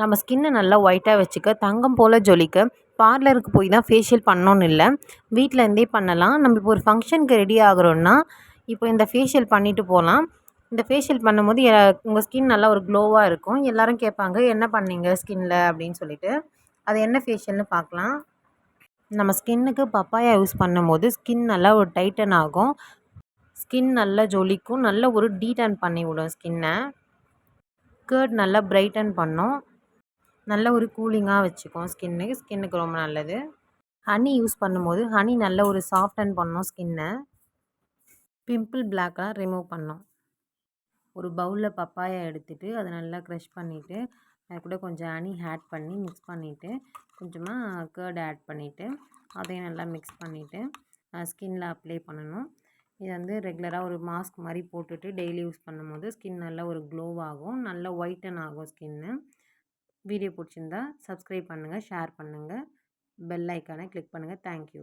நம்ம ஸ்கின்னை நல்லா ஒயிட்டாக வச்சுக்க தங்கம் போல் ஜொலிக்க பார்லருக்கு போய் தான் ஃபேஷியல் பண்ணோன்னு இல்லை. வீட்டிலேருந்தே பண்ணலாம். நம்ம இப்போ ஒரு ஃபங்க்ஷனுக்கு ரெடி ஆகுறோன்னா இப்போ இந்த ஃபேஷியல் பண்ணிவிட்டு போகலாம் இந்த ஃபேஷியல் பண்ணும்போது உங்கள் ஸ்கின் நல்லா ஒரு க்ளோவாக இருக்கும். எல்லோரும் கேட்பாங்க என்ன பண்ணீங்க ஸ்கின்னில் அப்படின்னு சொல்லிட்டு. அது என்ன ஃபேஷியல்னு பார்க்கலாம். நம்ம ஸ்கின்னுக்கு பப்பாயா யூஸ் பண்ணும்போது ஸ்கின் நல்லா ஒரு டைட்டன் ஆகும். ஸ்கின் நல்லா ஜொலிக்கும். நல்ல ஒரு டீடன் பண்ணி விடும் ஸ்கின்னை கேர்ட் நல்லா பிரைட்டன் பண்ணும். நல்ல ஒரு கூலிங்காக வச்சுக்கும் ஸ்கின்னுக்கு ஸ்கின்னுக்கு ரொம்ப நல்லது. ஹனி யூஸ் பண்ணும்போது ஹனி நல்ல ஒரு சாஃப்டன் பண்ணும் ஸ்கின்னை. பிம்பிள் பிளாக்கெலாம் ரிமூவ் பண்ணும் ஒரு பவுலில் பப்பாயா எடுத்துகிட்டு அதை நல்லா க்ரஷ் பண்ணிவிட்டு அது கூட கொஞ்சம் ஹனி ஆட் பண்ணி மிக்ஸ் பண்ணிவிட்டு கொஞ்சமாக கேர்டு ஆட் பண்ணிவிட்டு அதையும் நல்லா மிக்ஸ் பண்ணிவிட்டு ஸ்கின்னில் அப்ளை பண்ணணும். இது வந்து ரெகுலராக ஒரு மாஸ்க் மாதிரி போட்டுட்டு டெய்லி யூஸ் பண்ணும்போது ஸ்கின் நல்லா ஒரு க்ளோவாகும் நல்லா ஒயிட்டன் ஆகும் ஸ்கின்னு. வீடியோ பிடிச்சிருந்தா சப்ஸ்கிரைப் பண்ணுங்கள் ஷேர் பண்ணுங்கள் பெல் ஐக்கானை கிளிக் பண்ணுங்கள் தேங்க்யூ